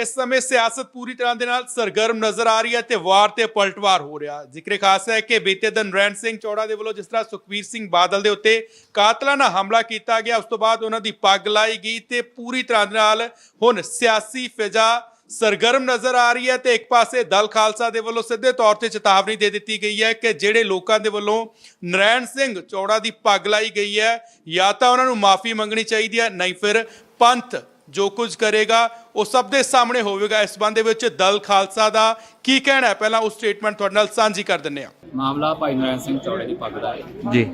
ਇਸ ਸਮੇਂ ਸਿਆਸਤ ਪੂਰੀ ਤਰ੍ਹਾਂ ਦੇ ਨਾਲ ਸਰਗਰਮ ਨਜ਼ਰ ਆ ਰਹੀ ਹੈ ਤੇ ਵਾਰ ਤੇ ਪਲਟਵਾਰ ਹੋ ਰਿਹਾ। ਜ਼ਿਕਰ ਖਾਸ ਹੈ ਕਿ ਬੀਤੇ ਦਿਨ ਰੈਣ ਸਿੰਘ ਚੌੜਾ ਦੇ ਵੱਲੋਂ ਜਿਸ ਤਰ੍ਹਾਂ ਸੁਖਬੀਰ ਸਿੰਘ ਬਾਦਲ ਦੇ ਉੱਤੇ ਕਾਤਲਾਨਾ ਹਮਲਾ ਕੀਤਾ ਗਿਆ, ਉਸ ਤੋਂ ਬਾਅਦ ਉਹਨਾਂ ਦੀ ਪੱਗ ਲਾਈ ਗਈ ਤੇ ਪੂਰੀ ਤਰ੍ਹਾਂ ਦੇ ਨਾਲ ਹੁਣ ਸਿਆਸੀ ਫਿਜ਼ਾ ਸਰਗਰਮ ਨਜ਼ਰ ਆ ਰਹੀ ਹੈ ਤੇ ਇੱਕ ਪਾਸੇ ਦਲ ਖਾਲਸਾ ਦੇ ਵੱਲੋਂ ਸਿੱਧੇ ਤੌਰ ਤੇ ਚੇਤਾਵਨੀ ਦੇ ਦਿੱਤੀ ਗਈ ਹੈ ਕਿ ਜਿਹੜੇ ਲੋਕਾਂ ਦੇ ਵੱਲੋਂ ਨਰੈਣ ਸਿੰਘ ਚੌੜਾ ਦੀ ਪੱਗ ਲਾਈ ਗਈ ਹੈ, ਜਾਂ ਤਾਂ ਉਹਨਾਂ ਨੂੰ ਮਾਫੀ ਮੰਗਣੀ ਚਾਹੀਦੀ ਹੈ, ਨਹੀਂ ਫਿਰ ਪੰਥ ਜੋ ਕੁਝ ਕਰੇਗਾ ਉਹ ਸਭ ਦੇ ਸਾਹਮਣੇ ਹੋਵੇਗਾ। ਇਸ ਸੰਬੰਧ ਦੇ ਵਿੱਚ ਦਲ ਖਾਲਸਾ ਦਾ ਕੀ ਕਹਿਣਾ ਹੈ? ਪਹਿਲਾਂ ਉਹ ਸਟੇਟਮੈਂਟ ਤੁਹਾਡੇ ਨਾਲ ਸਾਂਝੀ ਕਰ ਦਿੰਨੇ ਆ ਮਾਮਲਾ ਭਾਈ ਨਰੈਣ ਸਿੰਘ ਚੌੜੇ ਦੀ ਪੱਗ ਦਾ ਹੈ। ਜੀ।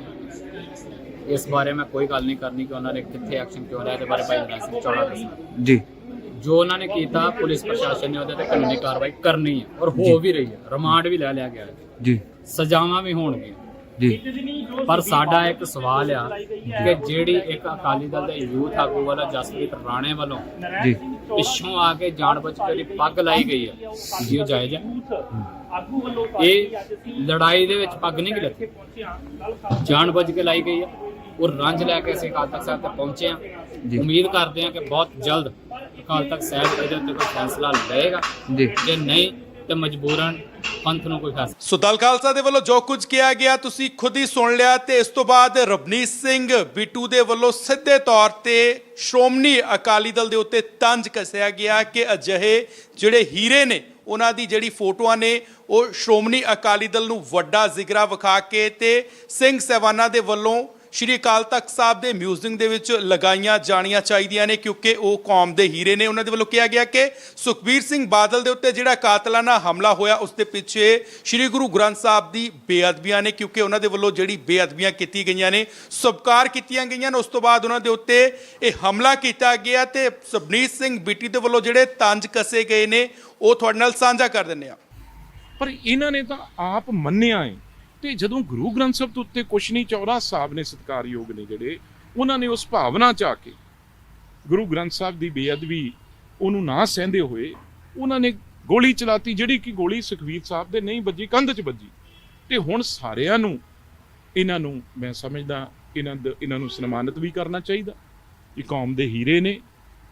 ਇਸ ਬਾਰੇ ਮੈਂ ਕੋਈ ਗੱਲ ਨਹੀਂ ਕਰਨੀ ਕਿ ਉਹਨਾਂ ਨੇ ਕਿੱਥੇ ਐਕਸ਼ਨ ਕਿਉਂ ਲਿਆ ਇਹਦੇ ਬਾਰੇ ਭਾਈ ਨਰੈਣ ਸਿੰਘ ਚੌੜਾ ਦੱਸਣਾ ਜੀ। ਜੋ ਉਹਨਾਂ ਨੇ ਕੀਤਾ ਪੁਲਿਸ ਪ੍ਰਸ਼ਾਸਨ ਨੇ ਉਹਦੇ ਤੇ ਕਾਨੂੰਨੀ ਕਾਰਵਾਈ ਕਰਨੀ ਹੈ ਔਰ ਹੋ ਵੀ ਰਹੀ ਹੈ। ਰਿਮਾਂਡ ਵੀ ਲੈ ਲਿਆ ਗਿਆ ਹੈ। ਜੀ। ਸਜ਼ਾਵਾਂ ਵੀ ਹੋਣਗੀਆਂ। ਜੀ। ਪਰ ਸਾਡਾ ਇੱਕ ਸਵਾਲ ਆ ਕਿ ਜਿਹੜੀ ਇੱਕ ਅਕਾਲੀ ਦਲ ਦੇ ਯੂਥ ਆਗੂ ਵਾਲਾ ਜਸਪ੍ਰੀਤ ਰਾਣੇ ਵੱਲੋਂ ਜੀ। ਪਿੱਛੋਂ ਆ ਕੇ ਜਾਣਬੁੱਝ ਕੇ ਉਹਦੀ ਪੱਗ ਲਾਈ ਗਈ ਹੈ ਜੀ ਉਹ ਜਾਇਜ਼ ਹੈ ਇਹ ਲੜਾਈ ਦੇ ਵਿੱਚ ਪੱਗ ਨਹੀਂ ਲੱਗੀ ਜਾਣਬੁੱਝ ਕੇ ਲਾਈ ਗਈ ਹੈ ਉਹ ਰੰਜ ਲੈ ਕੇ ਅਸੀਂ ਅਕਾਲ ਤਖਤ ਸਾਹਿਬ ਤੱਕ ਪਹੁੰਚੇ ਹਾਂ ਜੀ। ਉਮੀਦ ਕਰਦੇ ਹਾਂ ਕਿ ਬਹੁਤ ਜਲਦ ਅਕਾਲ ਤਖਤ ਸਾਹਿਬ ਇਹਦੇ ਉੱਤੇ ਕੋਈ ਫੈਸਲਾ ਲਏਗਾ। ਜੇ ਨਹੀਂ ਤੇ ਮਜਬੂਰਨ ਪੰਥ ਨੂੰ ਕੋਈ ਫੈਸਲਾ ਸੋ ਦਲ ਖਾਲਸਾ ਦੇ ਵੱਲੋਂ ਜੋ ਕੁਝ ਕਿਹਾ ਗਿਆ, ਤੁਸੀਂ ਖੁਦ ਹੀ ਸੁਣ ਲਿਆ ਤੇ ਇਸ ਤੋਂ ਬਾਅਦ ਰਵਨੀਤ ਸਿੰਘ ਬਿੱਟੂ ਦੇ ਵੱਲੋਂ ਸਿੱਧੇ ਤੌਰ ਤੇ ਸ਼੍ਰੋਮਣੀ ਅਕਾਲੀ ਦਲ ਦੇ ਉੱਤੇ ਤੰਜ ਕੱਸਿਆ ਗਿਆ ਕਿ ਅਜਿਹੇ ਜਿਹੜੇ ਹੀਰੇ ਨੇ, ਉਹਨਾਂ ਦੀ ਜਿਹੜੀ ਫੋਟੋਆਂ ਨੇ, ਉਹ ਸ਼੍ਰੋਮਣੀ ਅਕਾਲੀ ਦਲ ਨੂੰ ਵੱਡਾ ਜ਼ਿਗਰਾ ਵਿਖਾ ਕੇ ਤੇ ਸਿੰਘ ਸਹਿਬਾਨਾਂ ਦੇ ਵੱਲੋਂ ਸ਼੍ਰੀ ਅਕਾਲ ਤਖਤ ਸਾਹਿਬ ਦੇ ਮਿਊਜ਼ੀਅਮ ਦੇ ਵਿੱਚ ਲਗਾਈਆਂ ਜਾਣੀਆਂ ਚਾਹੀਦੀਆਂ ਨੇ, ਕਿਉਂਕਿ ਉਹ ਕੌਮ ਦੇ ਹੀਰੇ ਨੇ। ਉਹਨਾਂ ਦੇ ਵੱਲੋਂ ਕਿਹਾ ਗਿਆ ਕਿ ਸੁਖਬੀਰ ਸਿੰਘ ਬਾਦਲ ਦੇ ਉੱਤੇ ਜਿਹੜਾ ਕਾਤਲਾਨਾ ਹਮਲਾ ਹੋਇਆ, ਉਸ ਦੇ ਪਿੱਛੇ ਸ਼੍ਰੀ ਗੁਰੂ ਗ੍ਰੰਥ ਸਾਹਿਬ ਦੀ ਬੇਅਦਬੀਆਂ ਨੇ, ਕਿਉਂਕਿ ਉਹਨਾਂ ਦੇ ਵੱਲੋਂ ਜਿਹੜੀ ਬੇਅਦਬੀਆਂ ਕੀਤੀ ਗਈਆਂ ਨੇ ਸਬਕਾਰ ਕੀਤੀਆਂ ਗਈਆਂ ਨੇ। ਉਸ ਤੋਂ ਬਾਅਦ ਉਹਨਾਂ ਦੇ ਉੱਤੇ ਇਹ ਹਮਲਾ ਕੀਤਾ ਗਿਆ ਤੇ ਸਬਨੀਤ ਸਿੰਘ ਬਿੱਟੀ ਦੇ ਵੱਲੋਂ ਜਿਹੜੇ ਤੰਜ ਕਸੇ ਗਏ ਨੇ, ਉਹ ਤੁਹਾਡੇ ਨਾਲ ਸਾਂਝਾ ਕਰ ਦਿੰਨੇ ਆ ਪਰ ਇਹਨਾਂ ਨੇ ਤਾਂ ਆਪ ਮੰਨਿਆ ਹੈ ਤੇ ਜਦੋਂ ਗੁਰੂ ਗ੍ਰੰਥ ਸਾਹਿਬ ਦੇ ਉੱਤੇ ਕੁਛ ਨਹੀਂ ਚੌਰਾ ਸਾਹਿਬ ਨੇ ਸਤਕਾਰਯੋਗ ਨੇ ਜਿਹੜੇ, ਉਹਨਾਂ ਨੇ ਉਸ ਭਾਵਨਾ ਚ ਆ ਕੇ ਗੁਰੂ ਗ੍ਰੰਥ ਸਾਹਿਬ ਦੀ ਬੇਅਦਬੀ ਉਹਨੂੰ ਨਾ ਸਹਿੰਦੇ ਹੋਏ ਉਹਨਾਂ ਨੇ ਗੋਲੀ ਚਲਾਤੀ, ਜਿਹੜੀ ਕਿ ਗੋਲੀ ਸੁਖਵੀਰ ਸਾਹਿਬ ਦੇ ਨਹੀਂ ਵੱਜੀ, ਕੰਧ 'ਚ ਵੱਜੀ। ਤੇ ਹੁਣ ਸਾਰਿਆਂ ਨੂੰ, ਇਹਨਾਂ ਨੂੰ ਮੈਂ ਸਮਝਦਾ, ਇਹਨਾਂ ਦ- ਇਹਨਾਂ ਨੂੰ ਸਨਮਾਨਿਤ ਵੀ ਕਰਨਾ ਚਾਹੀਦਾ। ਇਹ ਕੌਮ ਦੇ ਹੀਰੇ ਨੇ,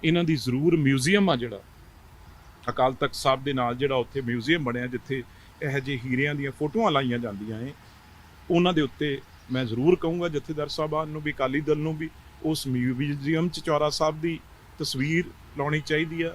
ਇਹਨਾਂ ਦੀ ਜ਼ਰੂਰ ਮਿਊਜ਼ੀਅਮ ਆ ਜਿਹੜਾ। ਅਕਾਲ ਤਖਤ ਸਾਹਿਬ ਦੇ ਨਾਲ ਜਿਹੜਾ ਉੱਥੇ ਮਿਊਜ਼ੀਅਮ ਬਣਿਆ, ਜਿੱਥੇ ਇਹੋ ਜਿਹੇ ਹੀਰਿਆਂ ਦੀਆਂ ਫੋਟੋਆਂ ਲਾਈਆਂ ਜਾਂਦੀਆਂ ਏ ਉਹਨਾਂ ਦੇ ਉੱਤੇ ਮੈਂ ਜ਼ਰੂਰ ਕਹੂੰਗਾ, ਜਥੇਦਾਰ ਸਾਹਿਬਾਨ ਨੂੰ ਵੀ, ਅਕਾਲੀ ਦਲ ਨੂੰ ਵੀ, ਉਸ ਮਿਊਜ਼ੀਅਮ 'ਚ ਚੌਰਾ ਸਾਹਿਬ ਦੀ ਤਸਵੀਰ ਲਾਉਣੀ ਚਾਹੀਦੀ ਆ।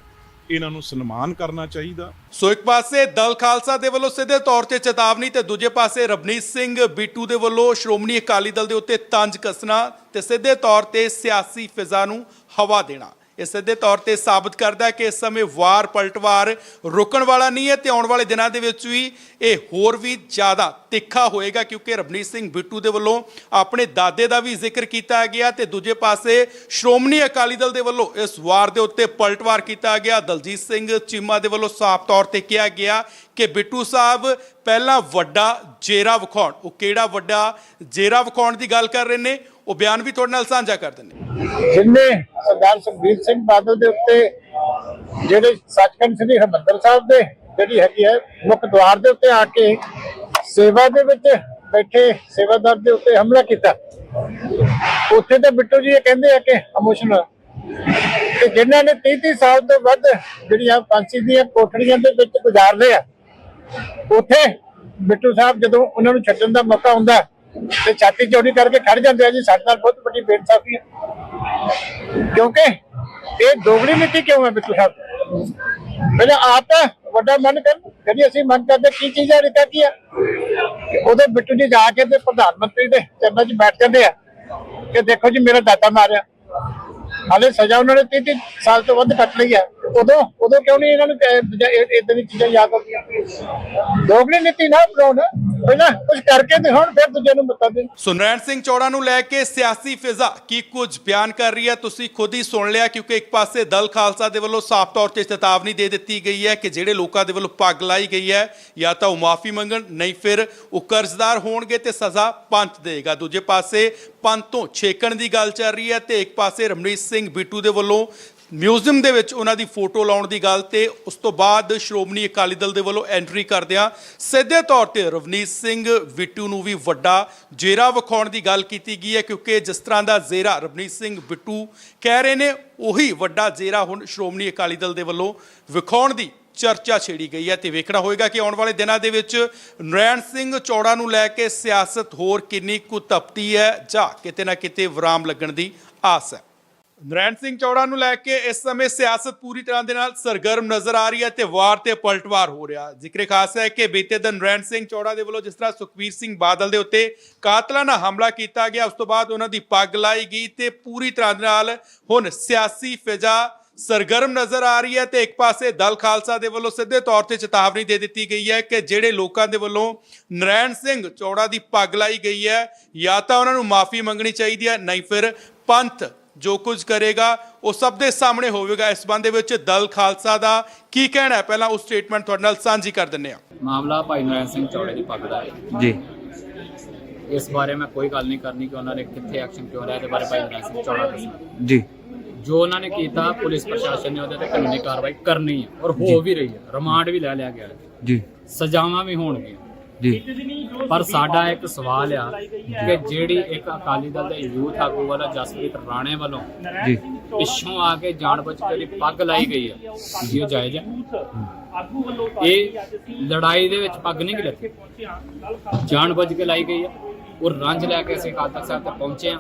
ਇਹਨਾਂ ਨੂੰ ਸਨਮਾਨ ਕਰਨਾ ਚਾਹੀਦਾ। ਸੋ ਇੱਕ ਪਾਸੇ ਦਲ ਖਾਲਸਾ ਦੇ ਵੱਲੋਂ ਸਿੱਧੇ ਤੌਰ ਤੇ ਚੇਤਾਵਨੀ ਤੇ ਦੂਜੇ ਪਾਸੇ ਰਵਨੀਤ ਸਿੰਘ ਬੀਟੂ ਦੇ ਵੱਲੋਂ ਸ਼੍ਰੋਮਣੀ ਅਕਾਲੀ ਦਲ ਦੇ ਉੱਤੇ ਤੰਜ ਕੱਸਣਾ ਤੇ ਸਿੱਧੇ ਤੌਰ ਤੇ ਸਿਆਸੀ ਫਿਜ਼ਾ ਨੂੰ ਹਵਾ ਦੇਣਾ। ਇਹ ਸਿੱਧੇ ਤੌਰ ਤੇ ਸਾਬਤ ਕਰਦਾ ਹੈ ਕਿ ਇਸ ਸਮੇਂ ਵਾਰ ਪਲਟਵਾਰ ਰੁਕਣ ਵਾਲਾ ਨਹੀਂ ਹੈ ਤੇ ਆਉਣ ਵਾਲੇ ਦਿਨਾਂ ਦੇ ਵਿੱਚ ਵੀ ਇਹ ਹੋਰ ਵੀ ਜ਼ਿਆਦਾ ਤਿੱਖਾ ਹੋਏਗਾ ਕਿਉਂਕਿ ਰਵਨੀਤ ਸਿੰਘ ਬਿੱਟੂ ਦੇ ਵੱਲੋਂ ਆਪਣੇ ਦਾਦੇ ਦਾ ਵੀ ਜ਼ਿਕਰ ਕੀਤਾ ਗਿਆ ਤੇ ਦੂਜੇ ਪਾਸੇ ਸ਼੍ਰੋਮਣੀ ਅਕਾਲੀ ਦਲ ਦੇ ਵੱਲੋਂ ਇਸ ਵਾਰ ਦੇ ਉੱਤੇ ਪਲਟਵਾਰ ਕੀਤਾ ਗਿਆ। ਦਲਜੀਤ ਸਿੰਘ ਚੀਮਾ ਦੇ ਵੱਲੋਂ ਸਾਫ਼ ਤੌਰ ਤੇ ਕਿਹਾ ਗਿਆ ਕਿ ਬਿੱਟੂ ਸਾਹਿਬ ਪਹਿਲਾਂ ਵੱਡਾ ਜੇਰਾ ਵਿਖਾਉਣ, ਉਹ ਕਿਹੜਾ ਵੱਡਾ ਜੇਰਾ ਵਿਖਾਉਣ ਦੀ ਗੱਲ ਕਰ ਰਹੇ ਨੇ? ਉਹ ਬਿਆਨ ਵੀ ਤੁਹਾਡੇ ਨਾਲ ਸਾਂਝਾ ਕਰ ਦਿੰਦੇ ਜਿਨਨੇ ਸਰਦਾਰ ਸੁਖਬੀਰ ਸਿੰਘ ਬਾਦਲ ਦੇ ਉੱਤੇ ਜਿਹੜੇ ਸੱਚਖੰਡ ਸ੍ਰੀ ਹਰਿਮੰਦਰ ਸਾਹਿਬ ਦੇ ਜਿਹੜੀ ਹੈਗੀ ਹੈ ਮੁੱਖ ਦਵਾਰ ਦੇ ਉੱਤੇ ਆ ਕੇ ਸੇਵਾ ਦੇ ਵਿੱਚ ਬੈਠੇ ਸੇਵਾਦਾਰ ਦੇ ਉੱਤੇ ਹਮਲਾ ਕੀਤਾ, ਉੱਥੇ ਤੇ ਬਿੱਟੂ ਜੀ ਇਹ ਕਹਿੰਦੇ ਆ ਕਿ ਇਮੋਸ਼ਨਲ ਕਿ ਜਿਨ੍ਹਾਂ ਨੇ 30 30 ਸਾਲ ਤੋਂ ਵੱਧ ਜਿਹੜੀਆਂ ਫਾਂਸੀ ਦੀਆਂ ਕੋਠੜੀਆਂ ਦੇ ਵਿੱਚ ਗੁਜ਼ਾਰਦੇ ਆ, ਉੱਥੇ ਬਿੱਟੂ ਸਾਹਿਬ ਜਦੋਂ ਉਹਨਾਂ ਨੂੰ ਛੱਡਣ ਦਾ ਮੌਕਾ ਹੁੰਦਾ ਤੇ ਛਾਤੀ ਚੌੜੀ ਕਰਕੇ ਖੜ ਜਾਂਦੇ ਆ ਜੀ, ਸਾਡੇ ਨਾਲ ਬਹੁਤ ਵੱਡੀ ਬੇਇਨਸਾਫੀ ਹੈ। ਕਿਉਂਕਿ ਇਹ ਦੋਗਲੀ ਨੀਤੀ ਕਿਉਂ ਹੈ ਬਿੱਟੂ ਸਾਹਿਬ? ਪਹਿਲਾਂ ਆਪ ਵੱਡਾ ਮਨ ਕਰ, ਜਿਹੜੀ ਅਸੀਂ ਮਨ ਕਰਦੇ, ਕੀ ਚੀਜ਼ਾਂ ਰਿਕਾ ਕੀ ਆ ਉਹਦੇ ਬਿੱਟੂ ਜੀ ਜਾ ਕੇ ਤੇ ਪ੍ਰਧਾਨ ਮੰਤਰੀ ਦੇ ਚਰਨਾਂ 'ਚ ਬੈਠ ਜਾਂਦੇ ਆ ਕਿ ਦੇਖੋ ਜੀ, ਮੇਰਾ ਦਾਦਾ ਮਾਰਿਆ। ਹਾਲੇ ਸਜ਼ਾ ਉਹਨਾਂ ਨੇ 33 ਸਾਲ ਤੋਂ ਵੱਧ ਕੱਟ ਲਈ ਹੈ। ਉਦੋਂ ਉਦੋਂ ਕਿਉਂ ਨਹੀਂ ਇਹਨਾਂ ਨੂੰ ਇਦਾਂ ਦੀ ਚੀਜ਼ਾਂ ਯਾਦ ਆਉਂਦੀਆਂ? ਦੋਗਲੀ ਨੀਤੀ ਨਾ ਅਪਣਾਉਣ ਪਹਿਲਾਂ ਕੁਝ ਕਰਕੇ ਦਿਖਾਉਣ, ਫਿਰ ਦੂਜੇ ਨੂੰ ਬਤਾ ਦੇਣ ਸੁਨਰੈਣ ਸਿੰਘ ਚੌੜਾ ਨੂੰ ਲੈ ਕੇ ਸਿਆਸੀ ਫਿਜ਼ਾ, ਕੀ ਕੁਝ ਬਿਆਨ ਕਰ ਰਹੀ ਹੈ? ਤੁਸੀਂ ਖੁਦ ਹੀ ਸੁਣ ਲਿਆ, ਕਿਉਂਕਿ ਇੱਕ ਪਾਸੇ ਦਲ ਖਾਲਸਾ ਦੇ ਵੱਲੋਂ ਸਾਫ਼ ਤੌਰ ਤੇ ਚੇਤਾਵਨੀ ਦੇ ਦਿੱਤੀ ਗਈ ਹੈ ਕਿ ਜਿਹੜੇ ਲੋਕਾਂ ਦੇ ਵੱਲੋਂ ਪੱਗ ਲਾਈ ਗਈ ਹੈ, ਜਾਂ ਤਾਂ ਉਹ ਮਾਫੀ ਮੰਗਣ, ਨਹੀਂ ਫਿਰ ਉਹ ਕਰਜ਼ਦਾਰ ਹੋਣਗੇ ਤੇ ਸਜ਼ਾ ਪੰਥ ਦੇਗਾ ਦੂਜੇ ਪਾਸੇ ਪੰਥ ਤੋਂ ਛੇਕਣ ਦੀ ਗੱਲ ਚੱਲ ਰਹੀ ਹੈ ਤੇ ਇੱਕ ਪਾਸੇ ਰਮਨੀਤ ਸਿੰਘ ਬਿੱਟੂ ਦੇ ਵੱਲੋਂ ਮਿਊਜ਼ੀਅਮ ਦੇ ਵਿੱਚ ਉਹਨਾਂ ਦੀ ਫੋਟੋ ਲਾਉਣ ਦੀ ਗੱਲ ਤੇ ਉਸ ਤੋਂ ਬਾਅਦ ਸ਼੍ਰੋਮਣੀ ਅਕਾਲੀ ਦਲ ਦੇ ਵੱਲੋਂ ਐਂਟਰੀ ਕਰਦਿਆਂ ਸਿੱਧੇ ਤੌਰ ਤੇ ਰਵਨੀਤ ਸਿੰਘ ਬਿੱਟੂ ਨੂੰ ਵੀ ਵੱਡਾ ਜੇਰਾ ਵਿਖਾਉਣ ਦੀ ਗੱਲ ਕੀਤੀ ਗਈ ਹੈ, ਕਿਉਂਕਿ ਜਿਸ ਤਰ੍ਹਾਂ ਦਾ ਜ਼ੇਰਾ ਰਵਨੀਤ ਸਿੰਘ ਬਿੱਟੂ ਕਹਿ ਰਹੇ ਨੇ, ਉਹੀ ਵੱਡਾ ਜ਼ੇਰਾ ਹੁਣ ਸ਼੍ਰੋਮਣੀ ਅਕਾਲੀ ਦਲ ਦੇ ਵੱਲੋਂ ਵਿਖਾਉਣ ਦੀ ਚਰਚਾ ਛੇੜੀ ਗਈ ਹੈ। ਤੇ ਵੇਖਣਾ ਹੋਏਗਾ ਕਿ ਆਉਣ ਵਾਲੇ ਦਿਨਾਂ ਦੇ ਵਿੱਚ ਨਰੈਣ ਸਿੰਘ ਚੌੜਾ ਨੂੰ ਲੈ ਕੇ ਸਿਆਸਤ ਹੋਰ ਕਿੰਨੀ ਕੁ ਤਪਤੀ ਹੈ ਜਾਂ ਕਿਤੇ ਨਾ ਕਿਤੇ ਵਿਰਾਮ ਲੱਗਣ ਦੀ ਆਸ ਹੈ। ਨਰੈਣ ਸਿੰਘ ਚੌੜਾ ਨੂੰ ਲੈ ਕੇ ਇਸ ਸਮੇਂ ਸਿਆਸਤ ਪੂਰੀ ਤਰ੍ਹਾਂ ਦੇ ਨਾਲ ਸਰਗਰਮ ਨਜ਼ਰ ਆ ਰਹੀ ਹੈ ਤੇ ਵਾਰ ਤੇ ਪਲਟਵਾਰ ਹੋ ਰਿਹਾ। ਜ਼ਿਕਰ ਖਾਸ ਹੈ ਕਿ ਬੀਤੇ ਦਿਨ ਨਰੈਣ ਸਿੰਘ ਚੌੜਾ ਦੇ ਵੱਲੋਂ ਜਿਸ ਤਰ੍ਹਾਂ ਸੁਖਵੀਰ ਸਿੰਘ ਬਾਦਲ ਦੇ ਉੱਤੇ ਕਾਤਲਾਨਾ ਹਮਲਾ ਕੀਤਾ ਗਿਆ, ਉਸ ਤੋਂ ਬਾਅਦ ਉਹਨਾਂ ਦੀ ਪੱਗ ਲਾਈ ਗਈ ਤੇ ਪੂਰੀ ਤਰ੍ਹਾਂ ਦੇ ਨਾਲ ਹੁਣ ਸਿਆਸੀ ਫਿਜ਼ਾ ਸਰਗਰਮ ਨਜ਼ਰ ਆ ਰਹੀ ਹੈ ਤੇ ਇੱਕ ਪਾਸੇ ਦਲ ਖਾਲਸਾ ਦੇ ਵੱਲੋਂ ਸਿੱਧੇ ਤੌਰ ਤੇ ਚੇਤਾਵਨੀ ਦੇ ਦਿੱਤੀ ਗਈ ਹੈ ਕਿ ਜਿਹੜੇ ਲੋਕਾਂ ਦੇ ਵੱਲੋਂ ਨਰੈਣ ਸਿੰਘ ਚੌੜਾ ਦੀ ਪੱਗ ਲਾਈ ਗਈ ਹੈ, ਜਾਂ ਤਾਂ ਉਹਨਾਂ ਨੂੰ ਮਾਫੀ ਮੰਗਣੀ ਚਾਹੀਦੀ ਹੈ, ਨਹੀਂ ਫਿਰ ਪੰਥ ਜੋ ਕੁਝ ਕਰੇਗਾ ਉਹ ਸਭ ਦੇ ਸਾਹਮਣੇ ਹੋਵੇਗਾ। ਇਸ ਸੰਬੰਧ ਦੇ ਵਿੱਚ ਦਲ ਖਾਲਸਾ ਦਾ ਕੀ ਕਹਿਣਾ ਹੈ? ਪਹਿਲਾਂ ਉਹ ਸਟੇਟਮੈਂਟ ਤੁਹਾਡੇ ਨਾਲ ਸਾਂਝੀ ਕਰ ਦਿੰਨੇ ਆ ਮਾਮਲਾ ਭਾਈ ਨਰੈਣ ਸਿੰਘ ਚੌੜੇ ਦੀ ਪੱਗ ਦਾ ਹੈ। ਜੀ। ਇਸ ਬਾਰੇ ਮੈਂ ਕੋਈ ਗੱਲ ਨਹੀਂ ਕਰਨੀ ਕਿ ਉਹਨਾਂ ਨੇ ਕਿੱਥੇ ਐਕਸ਼ਨ ਕਿਉਂ ਲਿਆ ਇਹਦੇ ਬਾਰੇ ਭਾਈ ਨਰੈਣ ਸਿੰਘ ਚੌੜਾ ਜੀ। ਜੋ ਉਹਨਾਂ ਨੇ ਕੀਤਾ ਪੁਲਿਸ ਪ੍ਰਸ਼ਾਸਨ ਨੇ ਉਹਦੇ ਤੇ ਕਾਨੂੰਨੀ ਕਾਰਵਾਈ ਕਰਨੀ ਹੈ ਔਰ ਹੋ ਵੀ ਰਹੀ ਹੈ। ਰਿਮਾਂਡ ਵੀ ਲੈ ਲਿਆ ਗਿਆ ਜੀ। ਸਜ਼ਾਵਾਂ ਵੀ ਹੋਣਗੀਆਂ। ਜੀ। ਪਰ ਸਾਡਾ ਇੱਕ ਸਵਾਲ ਆ ਕਿ ਜਿਹੜੀ ਇੱਕ ਅਕਾਲੀ ਦਲ ਦੇ ਯੂਥ ਆਗੂ ਵਾਲਾ ਜਸਪ੍ਰੀਤ ਰਾਣੇ ਵੱਲੋਂ ਜੀ। ਪਿੱਛੋਂ ਆ ਕੇ ਜਾਣਬੁੱਝ ਕੇ ਪੱਗ ਲਾਈ ਗਈ ਹੈ ਕੀ ਉਹ ਜਾਇਜ਼ ਹੈ। ਇਹ ਲੜਾਈ ਦੇ ਵਿੱਚ ਪੱਗ ਨਹੀਂ ਲੱਗੀ ਜਾਣਬੁੱਝ ਕੇ ਲਾਈ ਗਈ ਹੈ ਉਹ ਰੰਜ ਲੈ ਕੇ ਅਸੀਂ ਅਕਾਲ ਤਖਤ ਸਾਹਿਬ ਤੱਕ ਪਹੁੰਚੇ ਹਾਂ।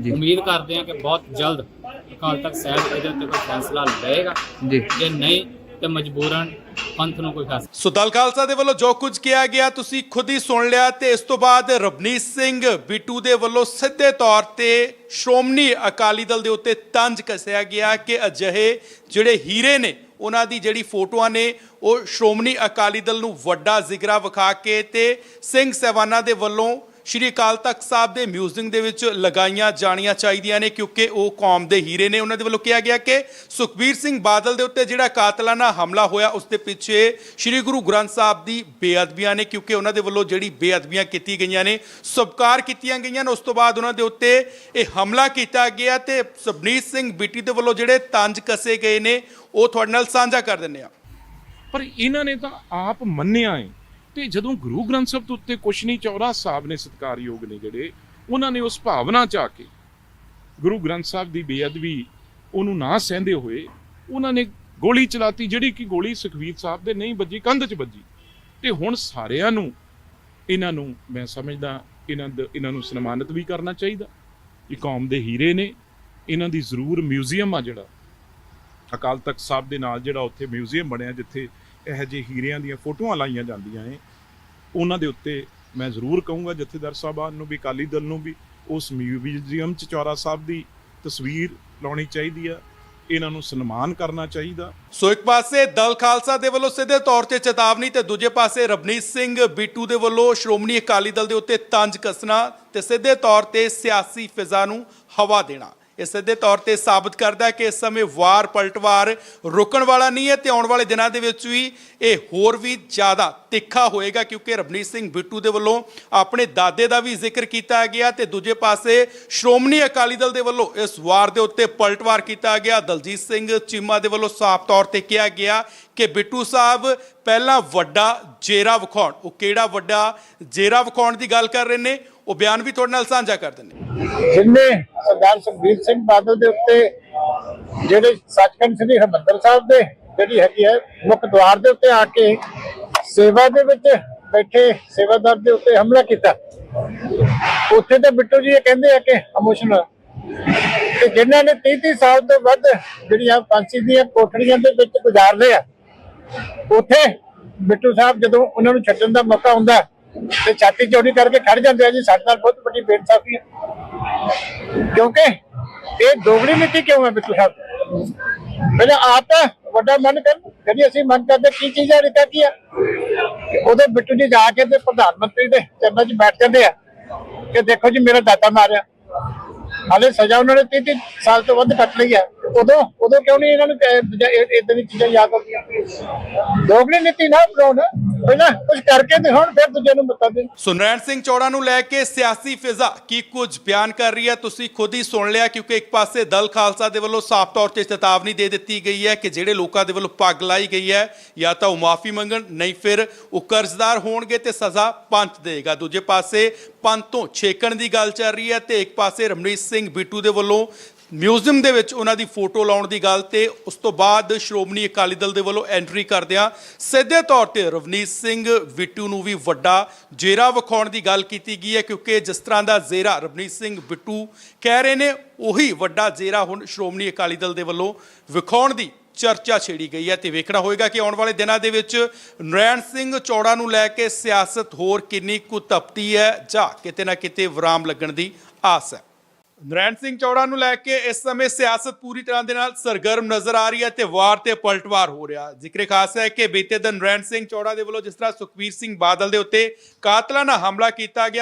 ਜੀ। ਉਮੀਦ ਕਰਦੇ ਹਾਂ ਕਿ ਬਹੁਤ ਜਲਦ ਅਕਾਲ ਤਖਤ ਸਾਹਿਬ ਇਹਦੇ ਉੱਤੇ ਕੋਈ ਫੈਸਲਾ ਲਏਗਾ। ਜੀ। ਜੇ ਨਹੀਂ ਤੇ ਮਜਬੂਰਨ ਪੰਥ ਨੂੰ ਕੋਈ ਫੈਸਲਾ ਸੋ ਦਲ ਖਾਲਸਾ ਦੇ ਵੱਲੋਂ ਜੋ ਕੁਝ ਕਿਹਾ ਗਿਆ, ਤੁਸੀਂ ਖੁਦ ਹੀ ਸੁਣ ਲਿਆ ਤੇ ਇਸ ਤੋਂ ਬਾਅਦ ਰਵਨੀਤ ਸਿੰਘ ਬਿੱਟੂ ਦੇ ਵੱਲੋਂ ਸਿੱਧੇ ਤੌਰ ਤੇ ਸ਼੍ਰੋਮਣੀ ਅਕਾਲੀ ਦਲ ਦੇ ਉੱਤੇ ਤੰਜ ਕੱਸਿਆ ਗਿਆ ਕਿ ਅਜਿਹੇ ਜਿਹੜੇ ਹੀਰੇ ਨੇ, ਉਹਨਾਂ ਦੀ ਜਿਹੜੀ ਫੋਟੋਆਂ ਨੇ, ਉਹ ਸ਼੍ਰੋਮਣੀ ਅਕਾਲੀ ਦਲ ਨੂੰ ਵੱਡਾ ਜ਼ਿਗਰਾ ਵਿਖਾ ਕੇ ਤੇ ਸਿੰਘ ਸਹਿਬਾਨਾਂ ਦੇ ਵੱਲੋਂ ਸ਼੍ਰੀ ਅਕਾਲ ਤਖਤ ਸਾਹਿਬ ਦੇ ਮਿਊਜ਼ੀਅਮ ਦੇ ਵਿੱਚ ਲਗਾਈਆਂ ਜਾਣੀਆਂ ਚਾਹੀਦੀਆਂ ਨੇ, ਕਿਉਂਕਿ ਉਹ ਕੌਮ ਦੇ ਹੀਰੇ ਨੇ। ਉਹਨਾਂ ਦੇ ਵੱਲੋਂ ਕਿਹਾ ਗਿਆ ਕਿ ਸੁਖਬੀਰ ਸਿੰਘ ਬਾਦਲ ਦੇ ਉੱਤੇ ਜਿਹੜਾ ਕਾਤਲਾਨਾ ਹਮਲਾ ਹੋਇਆ, ਉਸ ਦੇ ਪਿੱਛੇ ਸ਼੍ਰੀ ਗੁਰੂ ਗ੍ਰੰਥ ਸਾਹਿਬ ਦੀ ਬੇਅਦਬੀਆਂ ਨੇ, ਕਿਉਂਕਿ ਉਹਨਾਂ ਦੇ ਵੱਲੋਂ ਜਿਹੜੀ ਬੇਅਦਬੀਆਂ ਕੀਤੀ ਗਈਆਂ ਨੇ ਸਬਕਾਰ ਕੀਤੀਆਂ ਗਈਆਂ ਨੇ। ਉਸ ਤੋਂ ਬਾਅਦ ਉਹਨਾਂ ਦੇ ਉੱਤੇ ਇਹ ਹਮਲਾ ਕੀਤਾ ਗਿਆ ਤੇ ਸਬਨੀਤ ਸਿੰਘ ਬਿੱਟੀ ਦੇ ਵੱਲੋਂ ਜਿਹੜੇ ਤੰਜ ਕਸੇ ਗਏ ਨੇ, ਉਹ ਤੁਹਾਡੇ ਨਾਲ ਸਾਂਝਾ ਕਰ ਦਿੰਨੇ ਆ ਪਰ ਇਹਨਾਂ ਨੇ ਤਾਂ ਆਪ ਮੰਨਿਆ ਏ ਤੇ ਜਦੋਂ ਗੁਰੂ ਗ੍ਰੰਥ ਸਾਹਿਬ ਦੇ ਉੱਤੇ ਕੁਛ ਨਹੀਂ, ਚੌਰਾ ਸਾਹਿਬ ਨੇ ਸਤਕਾਰਯੋਗ ਨੇ ਜਿਹੜੇ, ਉਹਨਾਂ ਨੇ ਉਸ ਭਾਵਨਾ ਚ ਆ ਕੇ ਗੁਰੂ ਗ੍ਰੰਥ ਸਾਹਿਬ ਦੀ ਬੇਅਦਬੀ ਉਹਨੂੰ ਨਾ ਸਹਿੰਦੇ ਹੋਏ ਉਹਨਾਂ ਨੇ ਗੋਲੀ ਚਲਾਤੀ, ਜਿਹੜੀ ਕਿ ਗੋਲੀ ਸੁਖਵੀਰ ਸਾਹਿਬ ਦੇ ਨਹੀਂ ਵੱਜੀ, ਕੰਧ 'ਚ ਵੱਜੀ। ਤੇ ਹੁਣ ਸਾਰਿਆਂ ਨੂੰ, ਇਹਨਾਂ ਨੂੰ ਮੈਂ ਸਮਝਦਾ, ਇਹਨਾਂ ਇਹਨਾਂ ਨੂੰ ਸਨਮਾਨਿਤ ਵੀ ਕਰਨਾ ਚਾਹੀਦਾ। ਇਹ ਕੌਮ ਦੇ ਹੀਰੇ ਨੇ, ਇਹਨਾਂ ਦੀ ਜ਼ਰੂਰ ਮਿਊਜ਼ੀਅਮ ਆ ਜਿਹੜਾ। ਅਕਾਲ ਤਖਤ ਸਾਹਿਬ ਦੇ ਨਾਲ ਜਿਹੜਾ ਉੱਥੇ ਮਿਊਜ਼ੀਅਮ ਬਣਿਆ, ਜਿੱਥੇ ਇਹੋ ਜਿਹੇ ਹੀਰਿਆਂ ਦੀਆਂ ਫੋਟੋਆਂ ਲਾਈਆਂ ਜਾਂਦੀਆਂ ਨੇ, ਉਹਨਾਂ ਦੇ ਉੱਤੇ ਮੈਂ ਜ਼ਰੂਰ ਕਹੂੰਗਾ ਜਥੇਦਾਰ ਸਾਹਿਬਾਨ ਨੂੰ ਵੀ, ਅਕਾਲੀ ਦਲ ਨੂੰ ਵੀ, ਉਸ ਮਿਊਜ਼ੀਅਮ 'ਚ ਚੌਰਾ ਸਾਹਿਬ ਦੀ ਤਸਵੀਰ ਲਾਉਣੀ ਚਾਹੀਦੀ ਆ, ਇਹਨਾਂ ਨੂੰ ਸਨਮਾਨ ਕਰਨਾ ਚਾਹੀਦਾ। ਸੋ ਇੱਕ ਪਾਸੇ ਦਲ ਖਾਲਸਾ ਦੇ ਵੱਲੋਂ ਸਿੱਧੇ ਤੌਰ ਤੇ ਚੇਤਾਵਨੀ ਤੇ ਦੂਜੇ ਪਾਸੇ ਰਵਨੀਤ ਸਿੰਘ ਬੀਟੂ ਦੇ ਵੱਲੋਂ ਸ਼੍ਰੋਮਣੀ ਅਕਾਲੀ ਦਲ ਦੇ ਉੱਤੇ ਤੰਜ ਕੱਸਣਾ ਤੇ ਸਿੱਧੇ ਤੌਰ ਤੇ ਸਿਆਸੀ ਫਿਜ਼ਾ ਨੂੰ ਹਵਾ ਦੇਣਾ। ਇਹ ਸਿੱਧੇ ਤੌਰ ਤੇ ਸਾਬਤ ਕਰਦਾ ਹੈ ਕਿ ਇਸ ਸਮੇਂ ਵਾਰ ਪਲਟਵਾਰ ਰੁਕਣ ਵਾਲਾ ਨਹੀਂ ਹੈ ਤੇ ਆਉਣ ਵਾਲੇ ਦਿਨਾਂ ਦੇ ਵਿੱਚ ਵੀ ਇਹ ਹੋਰ ਵੀ ਜ਼ਿਆਦਾ ਤਿੱਖਾ ਹੋਏਗਾ ਕਿਉਂਕਿ ਰਵਨੀਤ ਸਿੰਘ ਬਿੱਟੂ ਦੇ ਵੱਲੋਂ ਆਪਣੇ ਦਾਦੇ ਦਾ ਵੀ ਜ਼ਿਕਰ ਕੀਤਾ ਗਿਆ ਤੇ ਦੂਜੇ ਪਾਸੇ ਸ਼੍ਰੋਮਣੀ ਅਕਾਲੀ ਦਲ ਦੇ ਵੱਲੋਂ ਇਸ ਵਾਰ ਦੇ ਉੱਤੇ ਪਲਟਵਾਰ ਕੀਤਾ ਗਿਆ। ਦਲਜੀਤ ਸਿੰਘ ਚੀਮਾ ਦੇ ਵੱਲੋਂ ਸਾਫ਼ ਤੌਰ ਤੇ ਕਿਹਾ ਗਿਆ ਕਿ ਬਿੱਟੂ ਸਾਹਿਬ ਪਹਿਲਾਂ ਵੱਡਾ ਜੇਰਾ ਵਿਖਾਉਣ। ਉਹ ਕਿਹੜਾ ਵੱਡਾ ਜੇਰਾ ਵਿਖਾਉਣ ਦੀ ਗੱਲ ਕਰ ਰਹੇ ਨੇ? ਉਹ ਬਿਆਨ ਵੀ ਤੁਹਾਡੇ ਨਾਲ ਸਾਂਝਾ ਕਰ ਦਿੰਦੇ ਜਿਨਨੇ ਸਰਦਾਰ ਸੁਖਬੀਰ ਸਿੰਘ ਬਾਦਲ ਦੇ ਉੱਤੇ ਜਿਹੜੇ ਸੱਚਖੰਡ ਸ੍ਰੀ ਹਰਿਮੰਦਰ ਸਾਹਿਬ ਦੇ ਜਿਹੜੀ ਹੈਗੀ ਹੈ ਮੁੱਖ ਦੁਆਰ ਦੇ ਉੱਤੇ ਆ ਕੇ ਸੇਵਾ ਦੇ ਵਿੱਚ ਬੈਠੇ ਸੇਵਾਦਾਰ ਦੇ ਉੱਤੇ ਹਮਲਾ ਕੀਤਾ, ਉੱਥੇ ਤੇ ਬਿੱਟੂ ਜੀ ਇਹ ਕਹਿੰਦੇ ਆ ਕਿ ਇਮੋਸ਼ਨਲ ਤੇ ਜਿਨ੍ਹਾਂ ਨੇ 30 30 ਸਾਲ ਤੋਂ ਵੱਧ ਜਿਹੜੀਆਂ ਫਾਂਸੀ ਦੀਆਂ ਕੋਠੜੀਆਂ ਦੇ ਵਿੱਚ ਗੁਜ਼ਾਰਦੇ ਆ, ਉੱਥੇ ਬਿੱਟੂ ਸਾਹਿਬ ਜਦੋਂ ਉਹਨਾਂ ਨੂੰ ਛੱਡਣ ਦਾ ਮੌਕਾ ਹੁੰਦਾ ਤੇ ਛਾਤੀ ਚੌੜੀ ਕਰਕੇ ਖੜ ਜਾਂਦੇ ਆ ਜੀ, ਸਾਡੇ ਨਾਲ ਬਹੁਤ ਵੱਡੀ ਬੇਇਨਸਾਫੀ ਹੈ। ਕਿਉਂਕਿ ਇਹ ਦੋਗਲੀ ਨੀਤੀ ਕਿਉਂ ਹੈ ਬਿੱਟੂ ਸਾਹਿਬ? ਪਹਿਲਾਂ ਆਪ ਤਾਂ ਵੱਡਾ ਮਨ ਕਰਨ ਜਿਹੜੀ ਅਸੀਂ ਮਨ ਕਰਦੇ ਕੀ ਚੀਜ਼ਾਂ ਰਿਕਾ ਕੀ ਆ ਉਹਦੇ ਬਿੱਟੂ ਜੀ ਜਾ ਕੇ ਤੇ ਪ੍ਰਧਾਨ ਮੰਤਰੀ ਦੇ ਚਰਨਾਂ 'ਚ ਬੈਠ ਜਾਂਦੇ ਆ ਕਿ ਦੇਖੋ ਜੀ, ਮੇਰਾ ਦਾਤਾ ਮਾਰਿਆ। ਹਾਲੇ ਸਜ਼ਾ ਉਹਨਾਂ ਨੇ 33 ਸਾਲ ਤੋਂ ਵੱਧ ਕੱਟ ਲਈ ਹੈ। ਉਦੋਂ ਉਦੋਂ ਕਿਉਂ ਨਹੀਂ ਇਹਨਾਂ ਨੂੰ ਇਦਾਂ ਦੀ ਚੀਜ਼ਾਂ ਯਾਦ ਆਉਂਦੀਆਂ? ਦੋਗਲੀ ਨੀਤੀ ਨਾ ਬਣਾਉਣ ਪਹਿਲਾਂ ਕੁਝ ਕਰਕੇ ਦਿਖਾਉਣ, ਫਿਰ ਦੂਜੇ ਨੂੰ ਮਤਾ ਦੇਣ ਸੁਨੈਣ ਸਿੰਘ ਚੌੜਾ ਨੂੰ ਲੈ ਕੇ ਸਿਆਸੀ ਫਿਜ਼ਾ ਕੀ ਕੁਝ ਬਿਆਨ ਕਰ ਰਹੀ ਹੈ? ਤੁਸੀਂ ਖੁਦ ਹੀ ਸੁਣ ਲਿਆ, ਕਿਉਂਕਿ ਇੱਕ ਪਾਸੇ ਦਲ ਖਾਲਸਾ ਦੇ ਵੱਲੋਂ ਸਾਫ਼ ਤੌਰ ਤੇ ਚੇਤਾਵਨੀ ਦੇ ਦਿੱਤੀ ਗਈ ਹੈ ਕਿ ਜਿਹੜੇ ਲੋਕਾਂ ਦੇ ਵੱਲੋਂ ਪੱਗ ਲਾਈ ਗਈ ਹੈ, ਜਾਂ ਤਾਂ ਉਹ ਮਾਫੀ ਮੰਗਣ, ਨਹੀਂ ਫਿਰ ਉਹ ਕਰਜ਼ਦਾਰ ਹੋਣਗੇ ਤੇ ਸਜ਼ਾ ਪੰਥ ਦੇਗਾ ਦੂਜੇ ਪਾਸੇ ਪੰਥ ਤੋਂ ਛੇਕਣ ਦੀ ਗੱਲ ਚੱਲ ਰਹੀ ਹੈ ਤੇ ਇੱਕ ਪਾਸੇ ਰਮਨੀਤ ਸਿੰਘ ਬਿੱਟੂ ਦੇ ਵੱਲੋਂ ਮਿਊਜ਼ੀਅਮ ਦੇ ਵਿੱਚ ਉਹਨਾਂ ਦੀ ਫੋਟੋ ਲਾਉਣ ਦੀ ਗੱਲ ਤੇ ਉਸ ਤੋਂ ਬਾਅਦ ਸ਼੍ਰੋਮਣੀ ਅਕਾਲੀ ਦਲ ਦੇ ਵੱਲੋਂ ਐਂਟਰੀ ਕਰਦਿਆਂ ਸਿੱਧੇ ਤੌਰ ਤੇ ਰਵਨੀਤ ਸਿੰਘ ਬਿੱਟੂ ਨੂੰ ਵੀ ਵੱਡਾ ਜੇਰਾ ਵਿਖਾਉਣ ਦੀ ਗੱਲ ਕੀਤੀ ਗਈ ਹੈ, ਕਿਉਂਕਿ ਜਿਸ ਤਰ੍ਹਾਂ ਦਾ ਜ਼ੇਰਾ ਰਵਨੀਤ ਸਿੰਘ ਬਿੱਟੂ ਕਹਿ ਰਹੇ ਨੇ, ਉਹੀ ਵੱਡਾ ਜ਼ੇਰਾ ਹੁਣ ਸ਼੍ਰੋਮਣੀ ਅਕਾਲੀ ਦਲ ਦੇ ਵੱਲੋਂ ਵਿਖਾਉਣ ਦੀ ਚਰਚਾ ਛੇੜੀ ਗਈ ਹੈ। ਤੇ ਵੇਖਣਾ ਹੋਏਗਾ ਕਿ ਆਉਣ ਵਾਲੇ ਦਿਨਾਂ ਦੇ ਵਿੱਚ ਨਰੈਣ ਸਿੰਘ ਚੌੜਾ ਨੂੰ ਲੈ ਕੇ ਸਿਆਸਤ ਹੋਰ ਕਿੰਨੀ ਕੁ ਤਪਤੀ ਹੈ ਜਾਂ ਕਿਤੇ ਨਾ ਕਿਤੇ ਵਿਰਾਮ ਲੱਗਣ ਦੀ ਆਸ ਹੈ। ਨਰੈਣ ਸਿੰਘ ਚੌੜਾ ਨੂੰ ਲੈ ਕੇ ਇਸ ਸਮੇਂ ਸਿਆਸਤ ਪੂਰੀ ਤਰ੍ਹਾਂ ਦੇ ਨਾਲ ਸਰਗਰਮ ਨਜ਼ਰ ਆ ਰਹੀ ਹੈ ਤੇ ਵਾਰ ਤੇ ਪਲਟਵਾਰ ਹੋ ਰਿਹਾ ਜ਼ਿਕਰ ਖਾਸ ਹੈ ਕਿ ਬੀਤੇ ਦਿਨ ਨਰੈਣ ਸਿੰਘ ਚੌੜਾ ਦੇ ਵੱਲੋਂ ਜਿਸ ਤਰ੍ਹਾਂ ਸੁਖਵੀਰ ਸਿੰਘ ਬਾਦਲ ਦੇ ਉੱਤੇ ਕਾਤਲਾਨਾ ਹਮਲਾ ਕੀਤਾ ਗਿਆ